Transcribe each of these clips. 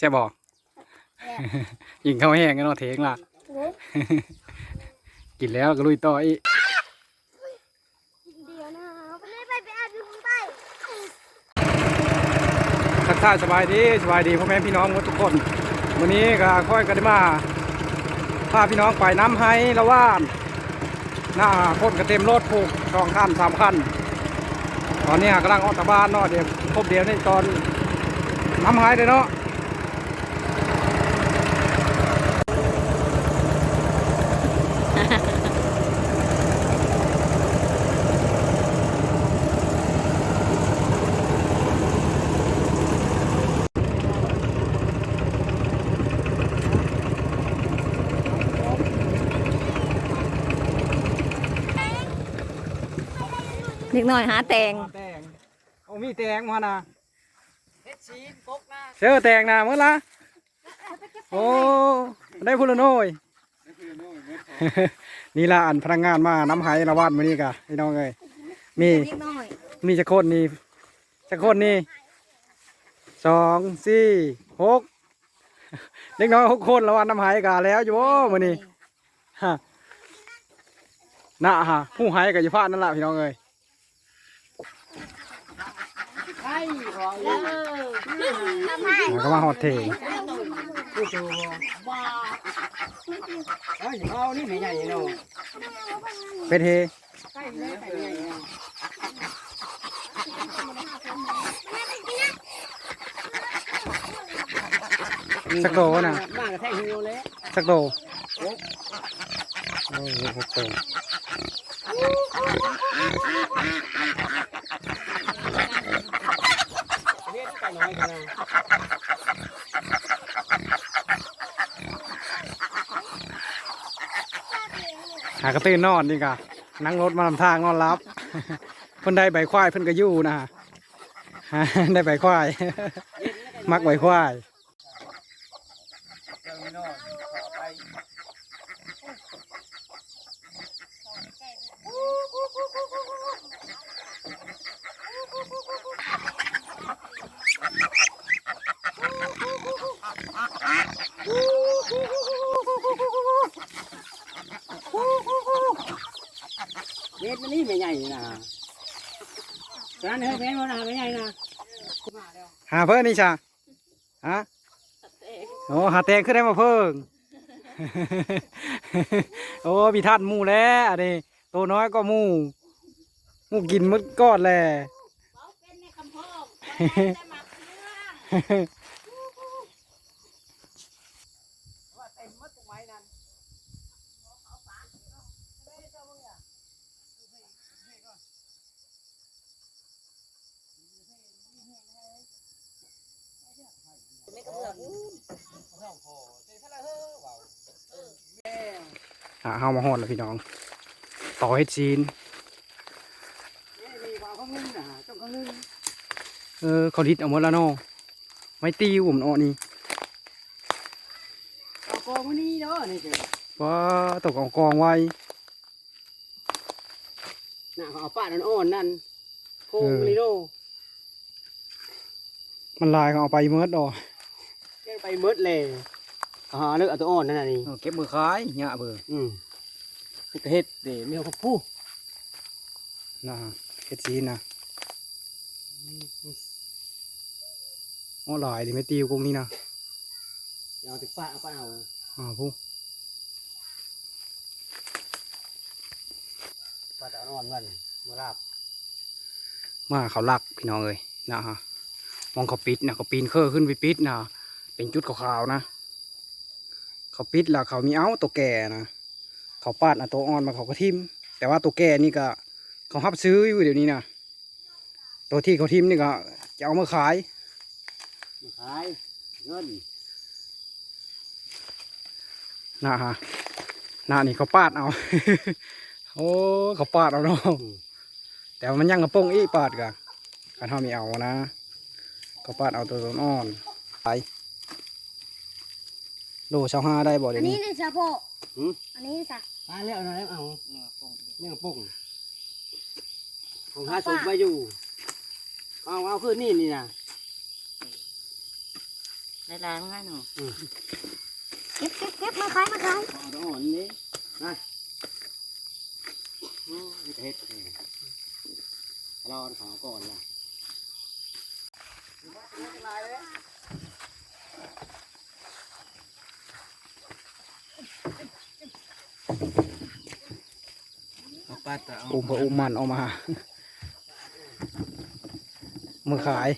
ใช่บ่ยิงข้าวแห้งกันเนาะเทงล่ะโอ้ยกินแล้วก็ลุยต่ออีกเดี๋ยวนะไปเลยไปไปอาบอยู่ข้างใต้ทักทายสบายดีสบายดีพ่อแม่พี่น้องทุกคน วันนี้ก็ค่อยกันได้มาพาพี่น้องไปน้ำไห้ละว่านหน้าคนก็เต็มรถผูกสองคันสามคันตอนนี้กำลังออกจากบ้านเนาะเดี๋ยวครบเดียวในตอนน้ำไห้เลยเนาะ เด็กน้อยหาแตงแตงเอามีแตงมานะเฮ็ดชีนกกนะเจอแตงนะเมื่อละโอ้ได้พูดและโน้ยนี่ละอันพนักงานมาน้ำไห้ละวาดมานี่กะพี่น้องเอ้ยมีเด็กน้อยมีจะคนนี่จะคนนี่สองสี่หกเล็กน้อยหกคนละวันน้ำหายกาแล้วอยู่บ่มื้อนี้ฮะน่ะฮะผู้หายกับอยู่พลาดนั่นแหละพี่น้องเอ้ย ก็มาฮอดเทง ผู้โตบ้าเอ้ยเอานี่ไม่ใหญ่เนาะ เป็ดเฮ ไข่ไม่ไข่ใหญ่เนาะ สักโตวะน่ะ มากกระแทกหิวเลย สักโตวโอ้ยหกโตว เฮ็ด หากระตื้นนอนนี่กะนั่งรถมาลำทางนอนรับเพิ่นได้ใบควายเพิ่นก็อยู่นะฮะได้ใบควาย มักใบควาย นนี่ไม่ใหญ่นะร้านเฮ็ดแพงกว่านะไม่ใหญ่นะหาเพิ่นนี่ชาฮะโอ้หาแตงขึ้นได้มาเพิ่งโอ้มีท่านหมูแล้วอันนี้ตัวน้อยก็หมูหมูกินหมดก้อนแหละ อะเฮามาฮอดแล้วพี่น้อง ต่อเฮ็ดซีนนี่ความข้างนึงนะต้องข้างนึงเออเขาดิดเอาหมดแล้วเนาะไม่ตีผมเนาะนี่เอากองมันนี่เนาะนี่เจ้ว่าตกเอากองไว้น่ะเอาป้านั่นอ่อนนั่นโคงนี่โนมันลายเขาเอาไปเมิดดอกแก ไปเมิดเลยอ่าเลือกเอาตัวอ่อนนั่นน่ะนี่เออเก็บมือขายเนี่ยเบอร์อืมนี่ก็เฮ็ดเดี๋ยวมีเอาผู้นะฮะเฮ็ดซีนนะโอ้หลายดิไม่ตีกงนี่นะเอาติดป้าเอาป้าเอาอ่าผู้ป้าจะอ่อนมันมาราบมาเขาลักพี่น้องเอ้ยนะฮะมองเขาปิดนะเขาปีนเคอขึ้นไปปิดนะ เป็นจุดขาวๆนะ เขาปิดแล้วเขามีเอาตัวแก่นะเขาปาดนะตัวอ่อนมาเขาก็ทิม แต่ว่าตัวแก่นี่ก็เขาหับซื้ออยู่เดี๋ยวนี้นะตัวที่เขาทิมนี่ก็จะเอามาขายมาขายเงินนะฮะหน้านี่เขาปาดเอา โอ้เขาปาดเอาเนาะแต่ว่ามันยังกระโปงอีปาดกะการทำมีเอานะเขาปาดเอาตัวอ่อนไป โลชาวห้าได้บ่อัเดี๋นยวนี้นี้ในสะโพกอันนี้สะป้าแล้วเอาหน่อยแล้วเอาเนี่ยปุ่งของหาสมไปอยู่ เอาเอาขึ้นนี่นี่นะในร้านง่ายหนูเก็บเก็บเก็บมาขายมาขายเอาดอกอ่อนนี่นะโอ้ยเฮ็ดเองรอเขาก่อนล่ะ อาปัดแต่เอาอุ้มไปอุ้มมันออกมา มือขาย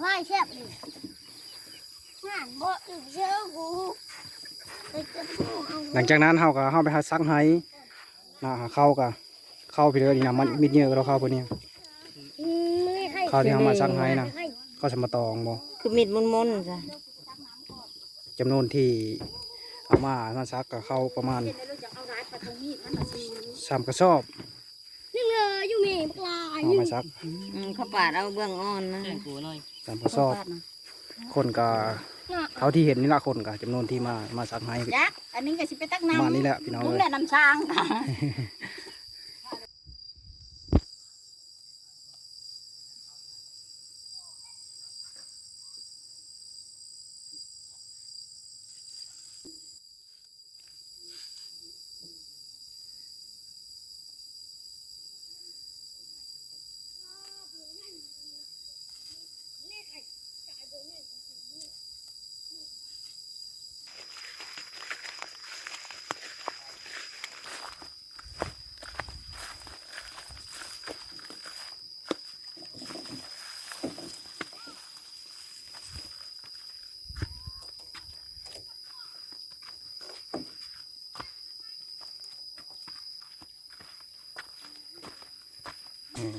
ไม่แซ่บเลยงานบ่อีกเชื่อกูไปเก็บกูเอาหลังจากนั้นเขาก็เข้าไปหาซักไห้นะเข้าก็เข้าไปเลยนี่นะมันมิดเยอะเราเข้าไปเนี่ยอืมไม่ให้เข้าที่เขามาซักไห้นะให้ก็สมาตองบ่คือมิดมุนมุนๆจ้ะจำนวนที่ เอามามาซักก็เข้าประมาณสามกระสอบนี่เลยอยู่มีปลาอเอายู่มาซักอืมเขาปาดเอาเบื้องอ่อนนะสามกระสอบ คนก็เขาที่เห็นนี่ละคนก็จำนวนที่มามาซักไห้ยักษ์อันนี้ก็สิไปตักประน้ำมาณนี้แหละพี่น้องลุงเลยแหละน้ำช้างค่ะ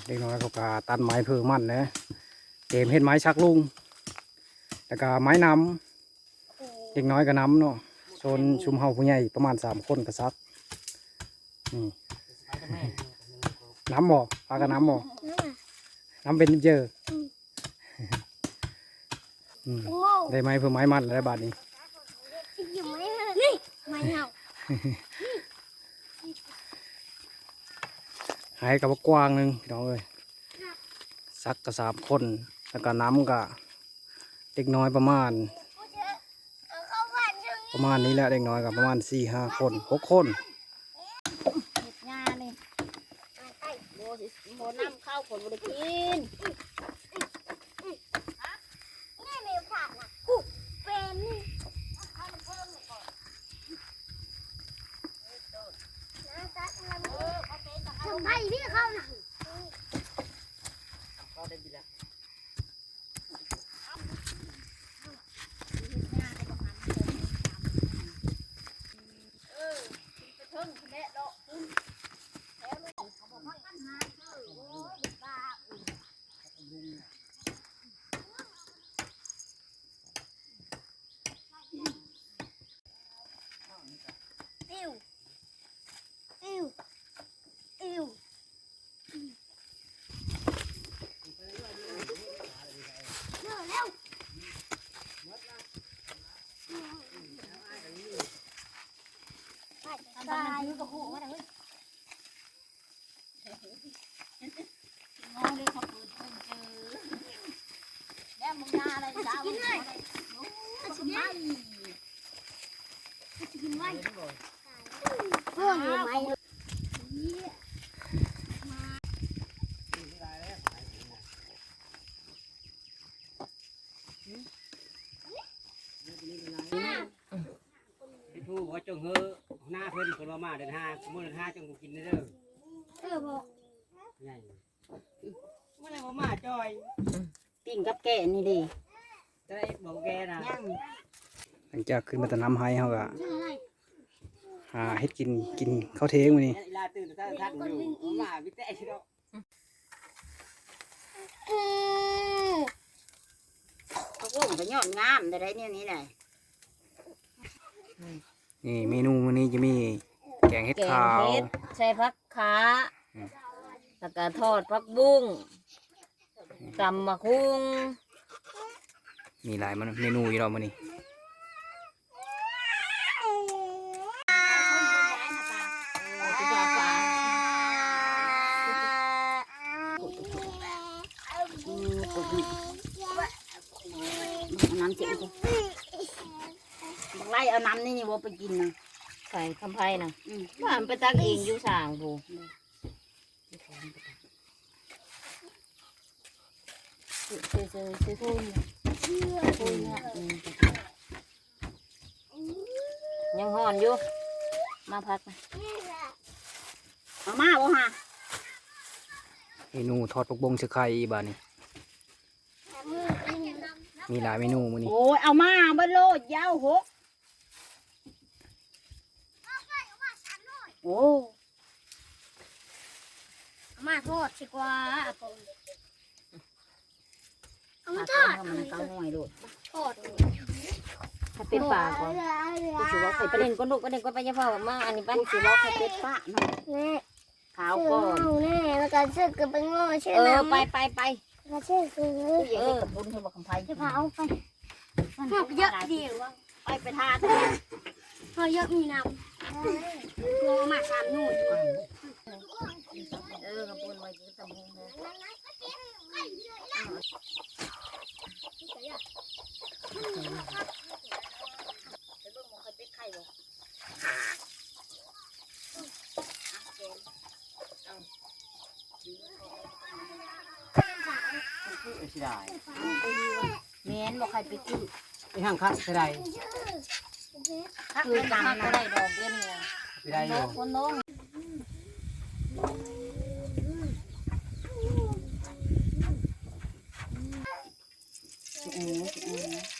เด็กน้อยเขาก็ตัดไม้เพิ่มมันนะเกมเห็ดไม้ชักลุงแล้วก็ไม้นำเด็กน้อยก็น้ำเนาะโซนชุมเฮาผู้ใหญ่ประมาณสามคนก็ซักน้ำบ่ปลาก็น้ำบ่นั่นน่ะน้ำเป็นเยอะอืมโง่ได้ไม้เพิ่มไม้มันแล้วบาทนี้อยู่ไมล่ะนี่ไม่เอา หายกับว่ากว้างหนึ่งพี่น้องเอ้ยซักก็สามคนแล้วก็น้ำก็เด็กน้อยประมาณกูจะเอาเข้าบ้านช่วงนี้ประมาณนี้แหละเด็กน้อยกับประมาณสี่ห้าคนหกคนเห็ดงานี่โบสิโบน้ำข้าวผลบริกินนี่มีผักนะกูเป็นทำไมพี่เข้าน่ะ ก็ได้ดีละ อิวอิวอิวเร็วเร็ว ตายกระหูมาเลย มองเลยเขาเปิดเพิ่งเจอแล้วมึงยาอะไรจ้า กินเลยอาชิกินอาชิกินไว้เพื่อนอยู่ไหม พี่ผู้บอกว่าจงเฮอหน้าเพิ่นคนว่ามา เดินห้ามื้อเดินห้าจงกูกินเด้อเออบอกใหญ่เมื่อไรว่ามาจอยปิ้งกับแกะนี่ดิจะได้บอกแกนะย่างหลังจากขึ้นมาแต่น้ำไห้เขาก็ชื่ออะไรหาเฮ็ดกินกินข้าวเทงมานี่ลาตื่นแต่ทักอยู่มาพี่แต่ชิโดอืมเขาก็ไปยอดงามได้ไรเนี่ยนี่แหละนี่เมนูมื้อนี้จะมี แกงเห็ดแกงขาว เห็ดใส่ผักขาอืม แล้วก็ทอดผักบุ้งตำมะคุงมีหลายมันเมนูอยู่เรามื้อนี้ที่ว่าฟ้าอืมเอาน้ำเจ็บกูไล่เอาน้ำนี่นี่ว่าไปกินนะ ใส่คำไพ่นะอืมว่ามันไปตักเองอยู่สร้างผูซื้อซื้อซื้อซื้อทุ่นทุ่นเนี่ยอืมยังห่อนอยู่ มาพักนะเอามาบ่ฮะเมนูทอดปกบงเสือไข่บานี่มีหลายเมนูมื้อนี้โอ้ยเอามาเบ่โลดยาวหก โอ้มาทอดดีกว่าผมเอามาทอดมันก็ห่วยโลดทอดถ้าเป็นปลาก่อนกูสิว่าไปประเด็นก้นลูกประเด็นก้นไปยังพ่อมาอันนี้บ้านกูสิว่าเขาเป็ดปะเนาะนี่ขาวก่อนเอาแน่แล้วก็ซื้อกับเป็นโง่ใช่เอไหมอไปไปไปก็ซื้อซื้อกูอยากได้กับบุญเธอบอกคำไพ่จะพาเอาไปหอบเยอะดีหรือว่าไปไปทาเถอเยอะมีน้ำตัวมาสามหนุ่ยเออกระปุนไว้กินตะมุงเลยสิได้แม่นบอกใครไปคือไอ้ห้างคักสิได้ คือตามก็ได้ดอกเบี้ยนี่สิได้อยู่คนน้อง เออเออ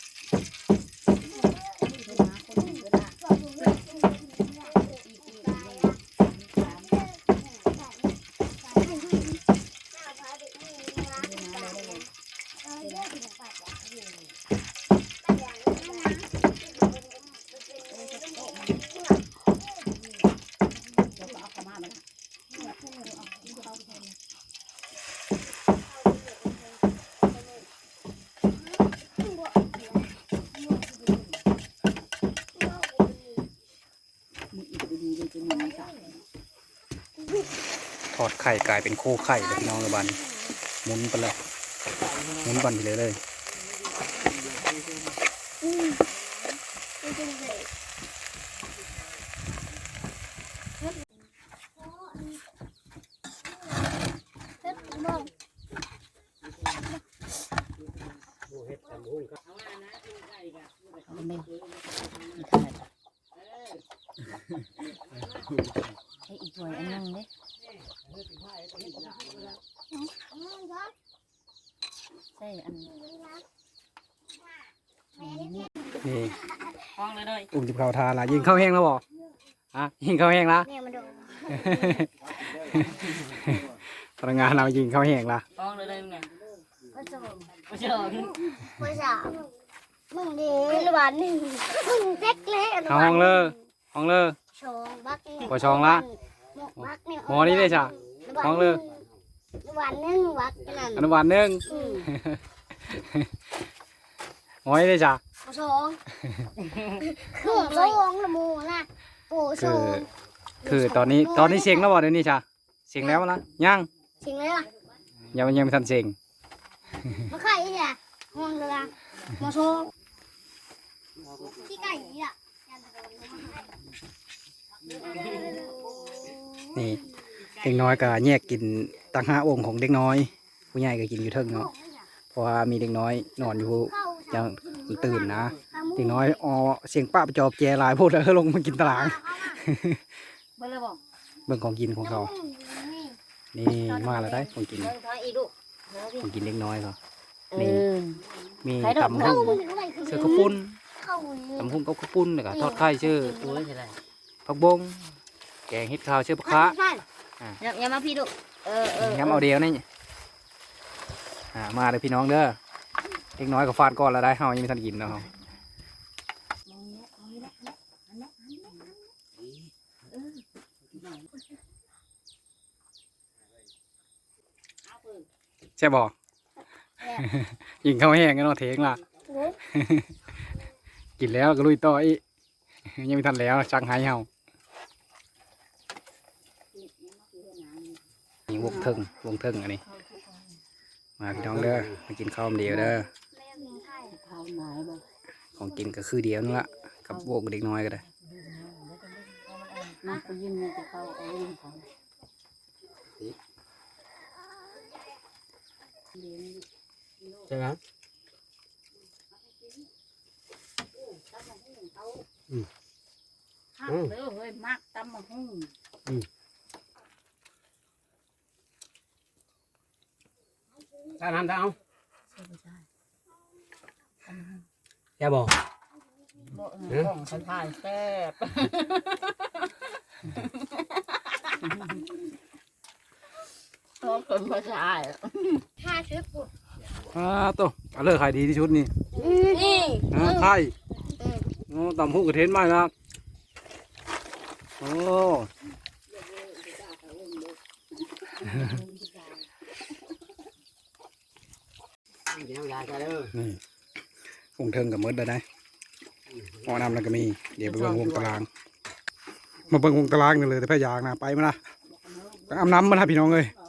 มีอีกดีๆเลยจะมีมันจ้ะ ทอดไข่กลายเป็นโคไข่เลยพี่น้องเลยบานี่หมุนไปเลยหมุนบันไปเลยเลย เอาเม่นให้อีกถ้วยอันนึงเด้ ใส่อันนี้นี่นี่ห้องเลยเลยอุ้มจิบข้าวทานละยิงข้าวแห้งแล้วบ่อะยิงข้าวแห้งละเนี่ยมาดูพนักงานเรายิงข้าวแห้งละห้องเลยเลยเนี่ยก็จะไม่เชื่อภาษามึงดีเป็นวันหนึ่งมึงเด็กเล็กเอาห้องเลยห้องเลยชองบักเนี่ยบ่ชองละบักเนี่ยหมอนี่ได้จ้ะห้องเลย วันหนึ่งบักนั่นอนุบาลหนึ่งอืมหมอนี่ได้จ้ะบ่ชองหมูชองละหมูนะปูชคือ องคือตอนนี้ตอนนี้เสียงแล้วบ่เดี๋ยวนี้จ้ะเสียงแล้วนะยังจริงเลยล่ะยังยังไม่ทันเสียงมาไข่เนี่ยห้องเรือมาชองที่ไก่นี่อะนี่เด็กน้อยก็แยกกิน ตังห้าองค์ของเด็กน้อย ผู้ใหญ่ก็กินอยู่เทิงเนาะเพราะว่ามีเด็กน้อยนอนอยู่เข้ายังตื่นนะเด็กน้อยอ๋อเสียงป้าไปจอบแจหลายพูดแล้วลงมากินตารางเบิ่งเลยบอกเบิ่งของกินของเขา นี่มาแล้วได้ของกินเดินถอยอีกลูกของกินเล็กน้อยเขาเอนี่อมีใครดอกตำเข้าหุ่งมือเข้าไปเสื้อข้าวปุ้นเข้ามือตำหุ่งกับข้าวปุ้นแล้วก็ทอดไข่ชื่อตัวใช่ไหมผักบง แกงเห็ดขาวชื่อปลาคะท่านอย่าอย่ามาพี่ลูก เออเออย้ำเอาเดียวนี่อ่ามาเลยพี่น้องเด้อเล็กน้อยก็ฟาดก่อนแล้วได้เฮายังไม่ทันกินเนาะใช่บ่ยิงเข้าแห้งกันเนาะเทงล่ะ กินแล้วก็ลุยต่ออีกยังไม่ทันแล้วจังหายเฮานี่วงเทิงวงเทิงอันนี้ มาพี่น้องเด้อมากินข้าวเดียวเด้อแม่กินไข่เท้าหนายบ่ของกินก็คือเดียวนั่นละกับพวกเด็กน้อยก็ได้มาไปยิ้มนี่จะเข้าเอาเรื่องของเลี้ยงใช่ไหมฮักเด้อเฮ้ยมักตำมะฮุ่ง ตาน้ำตาเอาใช่ไม่ใช่แกบอกบ่เออของเขาถ่ายแซ่บชอบคนผู้ชายถ้าซื้อปุ๊บอ่าโตัวเอาเลยขายดีที่ชุดนี่นี่อ่าไข่โอ้ตำหูกระเทนมากนะโอ้ เดี๋ยวยายจะเด้อ นี่ คงเทิงกับมดได้ไหมหอนำแล้วก็มี เดี๋ยวไปเบิ่งวงตาราง มาเบิ่งวงตารางนี่เลยแต่แพ้ยางนะไปมาละไปอาบน้ำมาละพี่น้องเอ้ยเอ